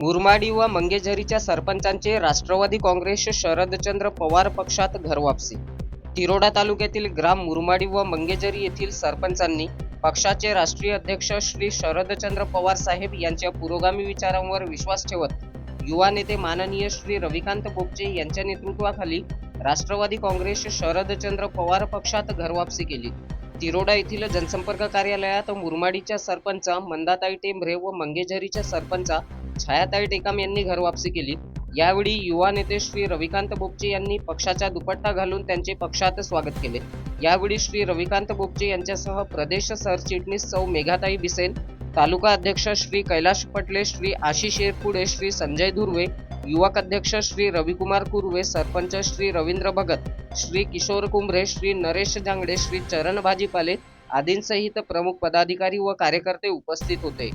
मुरमाडी व मंगेझरीच्या सरपंचांचे राष्ट्रवादी काँग्रेस शरदचंद्र पवार पक्षात घरवापसी तिरोडा तालुक्यातील ग्राम मुरमाडी व मंगेझरी येथील सरपंचांनी पक्षाचे राष्ट्रीय अध्यक्ष श्री शरदचंद्र पवार साहेब यांच्या पुरोगामी विचारांवर विश्वास ठेवत युवा नेते माननीय श्री रविकांत बोपचे यांच्या नेतृत्वाखाली राष्ट्रवादी काँग्रेस शरदचंद्र पवार पक्षात घरवापसी केली. तिरोडा येथील जनसंपर्क कार्यालयात मुरमाडीच्या सरपंच मंदाताई टेंभरे व मंगेझरीच्या सरपंच छायाताई टेकाम यांनी घरवापसी केली. यावेळी युवा नेते श्री रविकांत बोपचे यांनी पक्षाचा दुपट्टा घालून त्यांचे पक्षात स्वागत केले. यावेळी श्री रविकांत बोपचे यांच्यासह प्रदेश सरचिटणीस सौ मेघाताई बिसेन तालुका अध्यक्ष श्री कैलाश पटले श्री आशिष एरपुडे श्री संजय धुर्वे युवक अध्यक्ष श्री रविकुमार कुर्वे सरपंच श्री रवींद्र भगत श्री किशोर कुंभरे श्री नरेश जांगडे श्री चरण भाजीपाले आदींसहित प्रमुख पदाधिकारी व कार्यकर्ते उपस्थित होते.